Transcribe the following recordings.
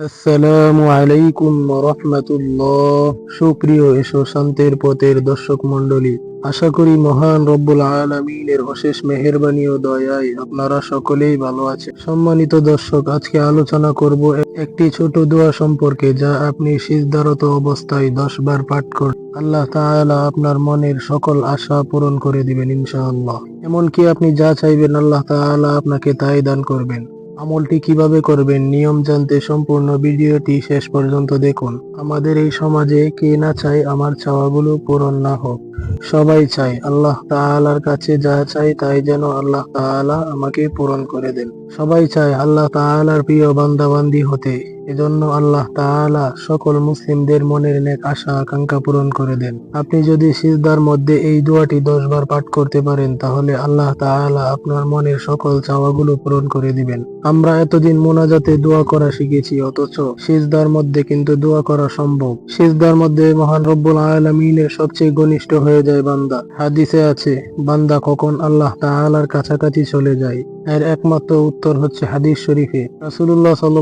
আসসালামু আলাইকুম রহমতুল্লাহ সুপ্রিয় এসো শান্তের পথের দর্শক মণ্ডলী, আশা করি মহান রব্বুল আলমিনের অশেষ মেহেরবানি ও দয়ায় আপনারা সকলেই ভালো আছেন। সম্মানিত দর্শক, আজকে আলোচনা করব একটি ছোট দোয়া সম্পর্কে যা আপনি সিজদারত অবস্থায় দশ বার পাঠ করুন আল্লাহ তাআলা আপনার মনের সকল আশা পূরণ করে দিবেন ইনশাআল্লাহ। এমনকি আপনি যা চাইবেন, আল্লাহ তাআলা আপনাকে তাই দান করবেন। আমলটি কীভাবে করবেন নিয়ম জানতে সম্পূর্ণ ভিডিওটি শেষ পর্যন্ত দেখুন। আমাদের এই সমাজে কে না চায় আমার চাওয়াগুলো পূরণ না হোক। সবাই চায়। আল্লাহ তাআলার কাছে যা চাই তাই যেন আল্লাহ তাআলা আমাকে পূরণ করে দেন। সবাই চায় আল্লাহ তাআলার প্রিয় বান্দাবান্দি হতে। এজন্য আল্লাহ তাআলা সকল মুসলিমদের মনের নেক আশা, আকাঙ্ক্ষা পূরণ করে দেন। আপনি যদি সিজদার মধ্যে এই দোয়াটি দশ বার পাঠ করতে পারেন, তাহলে আল্লাহ তাআলা আপনার মনের সকল চাওয়াগুলো পূরণ করে দিবেন। আমরা এতদিন মোনাজাতে দোয়া করা শিখেছি, অথচ সিজদার মধ্যে কিন্তু দোয়া করা সম্ভব। সিজদার মধ্যে মহান রব্বুল আলামিনের সবচেয়ে ঘনিষ্ঠ হয়ে যায় বান্দা। হাদিসে আছে, বান্দা কখন আল্লাহ তাহালার কাছাকাছি চলে যায়। এর একমাত্র উত্তর হচ্ছে হাদিস শরীফে। রাসুল্লাহ সাল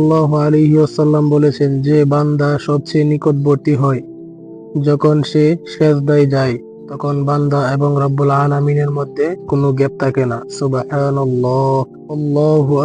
আলাইহি আসাল্লাম বলেছেন, যে বান্দা সবচেয়ে নিকটবর্তী হয়, যখন সে সেজদায় যায় তখন বান্দা এবং রব্বুল আলামিনের মধ্যে কোনো গ্যাপ থাকে না। সুবহানাল্লাহ। আল্লাহু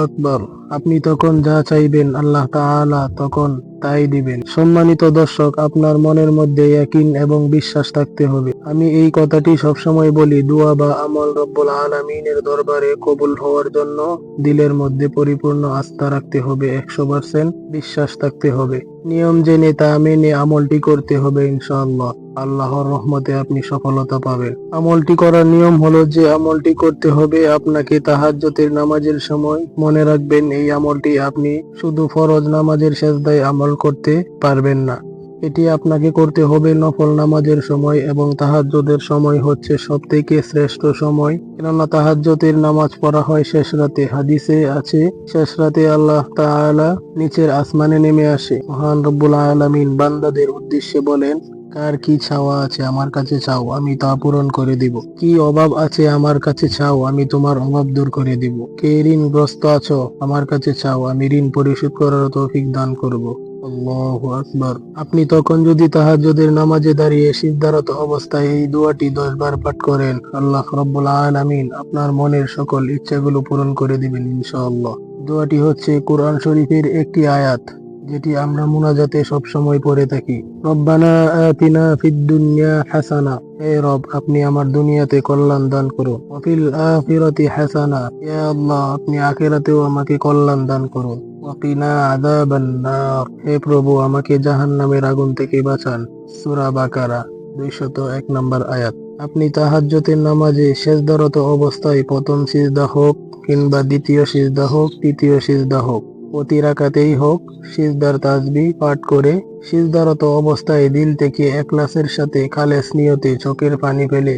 আপনি তখন যা চাইবেন আল্লাহ তাআলা তখন তাই দিবেন। সম্মানিত দর্শক, আপনার মনের মধ্যে ইয়াকিন এবং বিশ্বাস থাকতে হবে। আমি এই কথাটি সবসময় বলি, দোয়া বা আমল রব্বুল আলামিনের দরবারে কবুল হওয়ার জন্য দিলের মধ্যে পরিপূর্ণ আস্থা রাখতে হবে, একশো পার্সেন্ট বিশ্বাস থাকতে হবে। নিয়ম জেনে তা মেনে আমলটি করতে হবে ইনশাআল্লাহ। আল্লাহর রহমতে আপনি সফলতা পাবেন। আমলটি করার নিয়ম হলো যে আমলটি করতে হবে আপনাকে তাহাজ্জতের নামাজের সময়। মনে রাখবেন, এই আমলটি আপনি শুধু ফরজ নামাজের সেজদায় আমল করতে পারবেন না। এটি আপনাকে করতে হবে নফল নামাজের সময় এবং তাহাজ্জুদের সময় হচ্ছে সব থেকে শ্রেষ্ঠ সময়। কেননা তাহাজ্জুদের নামাজ পড়া হয় শেষ রাতে। হাদিসে আছে, শেষ রাতে আল্লাহ তাআলা নিচের আসমানে নেমে আসে। মহান রব্বুল আলামিন বান্দাদের উদ্দেশ্যে বলেন কার কি চাওয়া আছে আমার কাছে চাও, আমি তা পূরণ করে দিব। কি অভাব আছে আমার কাছে চাও, আমি তোমার অভাব দূর করে দিব। কে ঋণগ্রস্ত আছো, আমার কাছে চাও, আমি ঋণ পরিশোধ করার তৌফিক দান করব। আল্লাহু আকবার। আপনি তখন যদি তাহাজ্জুদের নামাজে দাঁড়িয়ে সিদ্ধারত অবস্থায় এই দোয়াটি দশ বার পাঠ করেন, আল্লাহ রব্বুল আলামিন আপনার মনের সকল ইচ্ছাগুলো পূরণ করে দিবেন ইনশাআল্লাহ। দোয়াটি হচ্ছে কোরআন শরীফের একটি আয়াত। যেটি আমরা মুনাজাতে সব সময় পড়ে থাকি। রব্বানা আতিনা ফিদ দুনিয়া হাসানা। হে রব, আপনি আমার দুনিয়াতে কল্যাণ দান করুন। ওয়াফিল আখিরাতি হাসানা। ইয়া আল্লাহ, আপনি আখিরাতেও আমাকে কল্যাণ দান করুন। ওয়াকিনা আযাবান নার। হে প্রভু, আমাকে জাহান্নামের আগুন থেকে বাঁচান। সূরা বাকারা 201 নম্বর আয়াত। আপনি তাহাজ্জতের নামাজে সেজদারত অবস্থায় প্রথম সিজদা হোক কিংবা দ্বিতীয় সিজদা হোক, তৃতীয় সিজদা হোক। প্রতি রাকাতেই হোক, সিজদার তাজবি পাঠ করে সিজদারত অবস্থায় দিল থেকে একলাসের সাথে খালেস নিয়তে চোখের পানি ফেলে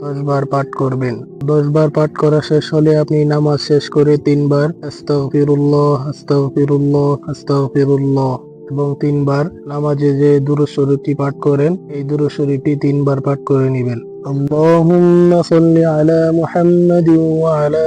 দশবার পাঠ করবেন। দশবার পাঠ করা শেষ হলে আপনি নামাজ শেষ করে তিনবার আস্তাগফিরুল্লাহ আস্তাগফিরুল্লাহ আস্তাগফিরুল্লাহ এবং তিনবার নামাজে যে দুরুশরীফটি পাঠ করেন, এই দুরুশরীফটি তিনবার পাঠ করে নেবেন। আল্লাহুম্মা সাল্লি আলা মুহাম্মাদি ওয়া আলা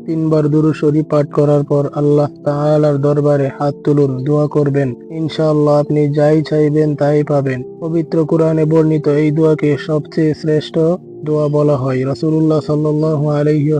তিনবার দুরু শরীফ পাঠ করার পর আল্লাহ তাআলার দরবারে হাত তুলুন, দোয়া করবেন। ইনশাআল্লাহ আপনি যাই চাইবেন তাই পাবেন। পবিত্র কোরআনে বর্ণিত এই দোয়াকে সবচেয়ে শ্রেষ্ঠ দোয়া বলা হয়। রাসূলুল্লাহ সাল্লাল্লাহু আলাইহি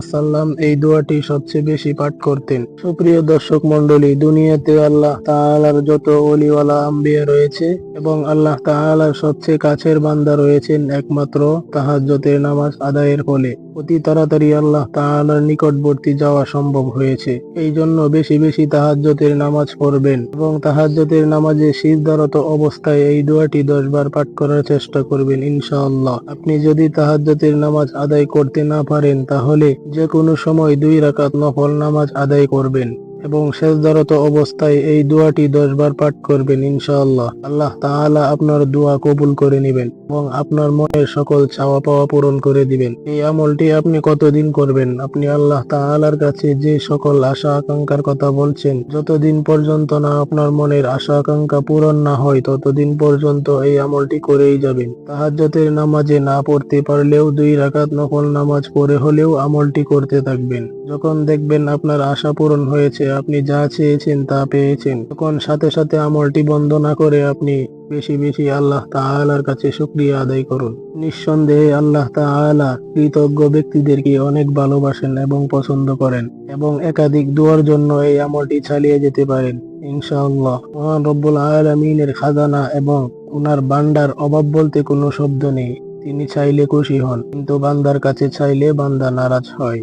এই দোয়াটি সবচেয়ে বেশি পাঠ করতেন। সুপ্রিয় দর্শক মণ্ডলী, দুনিয়াতে আল্লাহ তাআলার যত অলিওয়ালা আম্বিয়া রয়েছে এবং আল্লাহ তাআলার সবচেয়ে কাছের বান্দা রয়েছেন একমাত্র তাহাজ্জতের নামাজ আদায়ের ফলে অতি তাড়াতাড়ি আল্লাহ তাআলার নিকটবর্তী যাওয়া সম্ভব হয়েছে। এই জন্য বেশি বেশি তাহাজ্জতের নামাজ পড়বেন এবং তাহাজ্জতের নামাজে সিজদারত অবস্থায় এই দোয়াটি দশবার পাঠ করার চেষ্টা করবেন ইনশাআল্লাহ। আপনি যদি তাহাজ্জতের নামাজ আদায় করতে না পারেন, তাহলে যে কোনো সময় দুই রাকাত নফল নামাজ আদায় করবেন এবং শেষদারত অবস্থায় এই দোয়াটি দশবার পাঠ করবেন ইনশাআল্লাহ। আল্লাহ তাআলা আপনার দোয়া কবুল করে নেবেন। এবং আপনার মনের সকল চাওয়া পাওয়া পূরণ করে দিবেন। এই আমলটি আপনি কতদিন করবেন? আপনি আল্লাহ তাআলার কাছে যে সকল আশা আকাঙ্ক্ষার কথা বলছেন, যতদিন পর্যন্ত না আপনার মনের আশা আকাঙ্ক্ষা পূরণ না হয়, ততদিন পর্যন্ত এই আমলটি করেই যাবেন। তাহাজ্জতের নামাজে না পড়তে পারলেও দুই রাকাত নকল নামাজ পড়ে হলেও আমলটি করতে থাকবেন। যখন দেখবেন আপনার আশা পূরণ হয়েছে, আপনি যা চেয়েছেন তা পেয়েছেন। তখন সাথে সাথে আমলটি বন্ধ না করে আপনি বেশি বেশি আল্লাহ তাআলার কাছে শুকরিয়া আদায় করুন। নিঃসন্দেহে আল্লাহ তাআলা কৃতজ্ঞ ব্যক্তিদেরকে অনেক ভালোবাসেন এবং পছন্দ করেন এবং একাধিক দুয়ার জন্য এই আমলটি চালিয়ে যেতে পারেন। ইনশাআল্লাহ, মহান রব্বুল আলামিনের খাজানা এবং উনার বান্ডার অভাব বলতে কোনো শব্দ নেই। তিনি চাইলে খুশি হন, কিন্তু বান্দার কাছে চাইলে বান্দা নারাজ হয়।